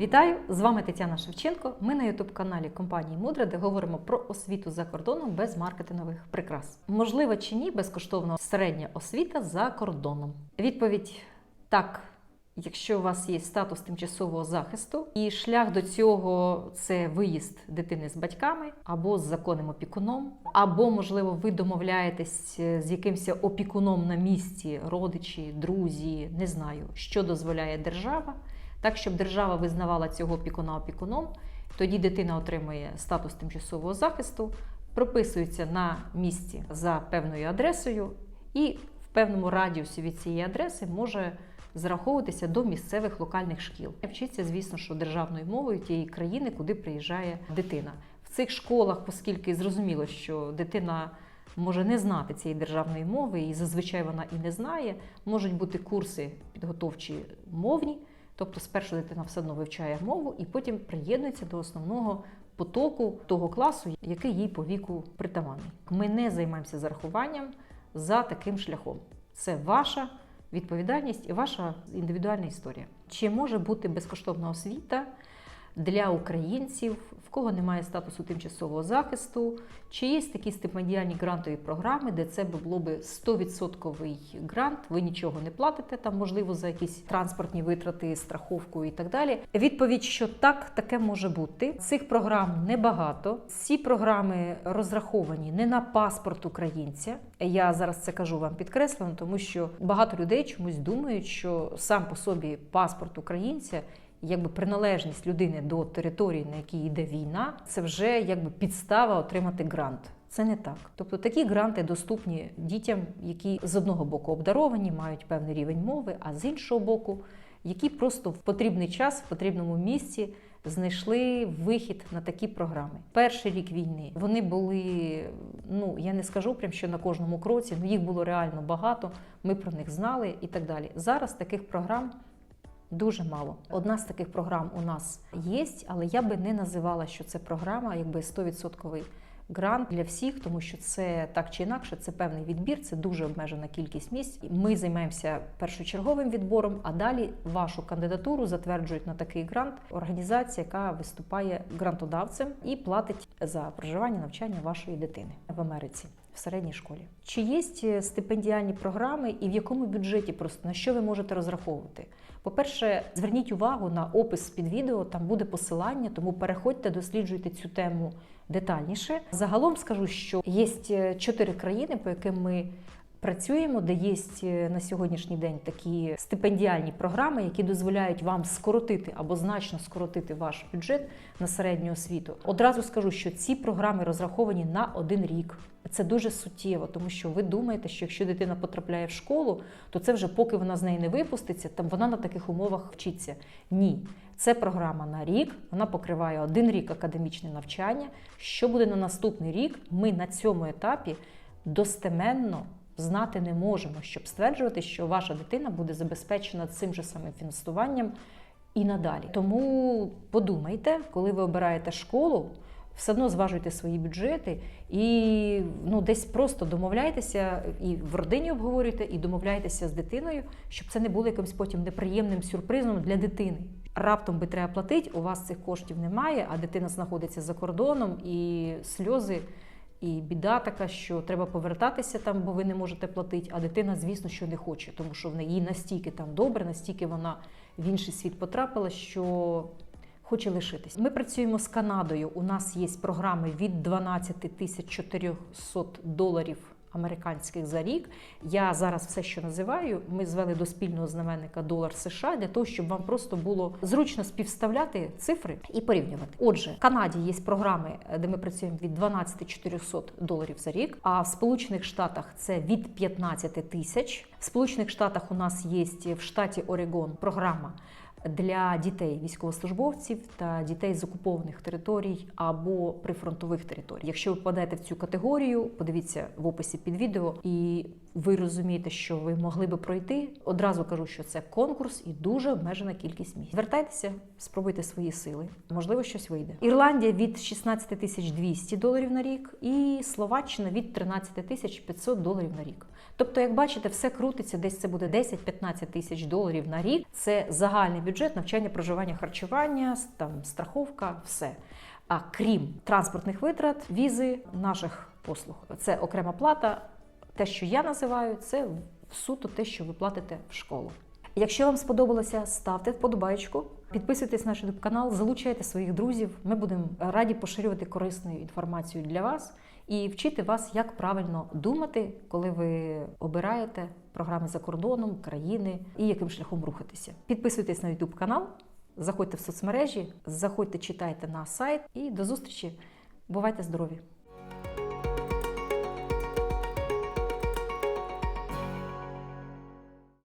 Вітаю! З вами Тетяна Шевченко. Ми на ютуб-каналі компанії Мудра, де говоримо про освіту за кордоном без маркетингових прикрас. Можливо чи ні безкоштовна середня освіта за кордоном? Відповідь так. Якщо у вас є статус тимчасового захисту, і шлях до цього це виїзд дитини з батьками або з законним опікуном, або, можливо, ви домовляєтесь з якимось опікуном на місці, родичі, друзі, не знаю, що дозволяє держава, так щоб держава визнавала цього опікуна опікуном, тоді дитина отримує статус тимчасового захисту, прописується на місці за певною адресою, і в певному радіусі від цієї адреси може зараховуватися до місцевих локальних шкіл. Вчиться, звісно, що державною мовою тієї країни, куди приїжджає дитина. В цих школах, оскільки зрозуміло, що дитина може не знати цієї державної мови, і зазвичай вона і не знає, можуть бути курси підготовчі мовні. Тобто, спершу дитина все одно вивчає мову і потім приєднується до основного потоку того класу, який їй по віку притаманний. Ми не займаємося зарахуванням за таким шляхом. Це ваша відповідальність і ваша індивідуальна історія. Чи може бути безкоштовна освіта для українців, в кого немає статусу тимчасового захисту, чи є такі стипендіальні грантові програми, де це було би 100% грант, ви нічого не платите, там можливо за якісь транспортні витрати, страховку і так далі. Відповідь, що так, таке може бути. Цих програм небагато. Ці програми розраховані не на паспорт українця. Я зараз це кажу вам підкреслено, тому що багато людей чомусь думають, що сам по собі паспорт українця якби приналежність людини до території, на якій йде війна, це вже якби підстава отримати грант. Це не так. Тобто такі гранти доступні дітям, які з одного боку обдаровані, мають певний рівень мови, а з іншого боку, які просто в потрібний час, в потрібному місці знайшли вихід на такі програми. Перший рік війни вони були, ну я не скажу прям, що на кожному кроці, але їх було реально багато. Ми про них знали і так далі. Зараз таких програм. Дуже мало. Одна з таких програм у нас є, але я би не називала, що це програма, якби 100% грант для всіх, тому що це так чи інакше, це певний відбір, це дуже обмежена кількість місць. Ми займаємося першочерговим відбором, а далі вашу кандидатуру затверджують на такий грант організація, яка виступає грантодавцем і платить за проживання навчання вашої дитини в Америці. В середній школі чи є стипендіальні програми, і в якому бюджеті просто на що ви можете розраховувати? По-перше, зверніть увагу на опис під відео, там буде посилання, тому переходьте, досліджуйте цю тему детальніше. Загалом скажу, що є чотири країни, по яким ми працюємо, де є на сьогоднішній день такі стипендіальні програми, які дозволяють вам скоротити або значно скоротити ваш бюджет на середню освіту. Одразу скажу, що ці програми розраховані на один рік. Це дуже суттєво, тому що ви думаєте, що якщо дитина потрапляє в школу, то це вже поки вона з неї не випуститься, там вона на таких умовах вчиться. Ні, це програма на рік. Вона покриває один рік академічне навчання. Що буде на наступний рік? Ми на цьому етапі достеменно знати не можемо, щоб стверджувати, що ваша дитина буде забезпечена цим же самим фінансуванням і надалі. Тому подумайте, коли ви обираєте школу. Все одно зважуйте свої бюджети і ну, десь просто домовляйтеся і в родині обговорюйте, і домовляйтеся з дитиною, щоб це не було якимось потім неприємним сюрпризом для дитини. Раптом би треба платити, у вас цих коштів немає, а дитина знаходиться за кордоном, і сльози, і біда така, що треба повертатися там, бо ви не можете платити. А дитина, звісно, що не хоче, тому що в неї настільки там добре, настільки вона в інший світ потрапила, що хоче лишитись. Ми працюємо з Канадою. У нас є програми від 12 тисяч 400 доларів американських за рік. Я зараз все, що називаю, ми звели до спільного знаменника долар США для того, щоб вам просто було зручно співставляти цифри і порівнювати. Отже, в Канаді є програми, де ми працюємо від 12 400 доларів за рік. А в Сполучених Штатах це від 15 тисяч. В Сполучених Штатах у нас є в штаті Орегон програма для дітей військовослужбовців та дітей з окупованих територій або прифронтових територій. Якщо ви попадаєте в цю категорію, подивіться в описі під відео, і ви розумієте, що ви могли би пройти, одразу кажу, що це конкурс і дуже обмежена кількість місць. Звертайтеся, спробуйте свої сили. Можливо, щось вийде. Ірландія від 16 тисяч 200 доларів на рік, і Словаччина від 13 тисяч 500 доларів на рік. Тобто, як бачите, все крутиться, десь це буде 10-15 тисяч доларів на рік. Це загальний бюджет навчання, проживання, харчування, там страховка, все. А крім транспортних витрат, візи, наших послуг, це окрема плата. Те, що я називаю, це суто те, що ви платите в школу. Якщо вам сподобалося, ставте вподобайку, підписуйтесь на наш YouTube канал, залучайте своїх друзів. Ми будемо раді поширювати корисну інформацію для вас і вчити вас, як правильно думати, коли ви обираєте програми за кордоном, країни і яким шляхом рухатися. Підписуйтесь на YouTube канал, заходьте в соцмережі, заходьте, читайте на сайт і до зустрічі. Бувайте здорові!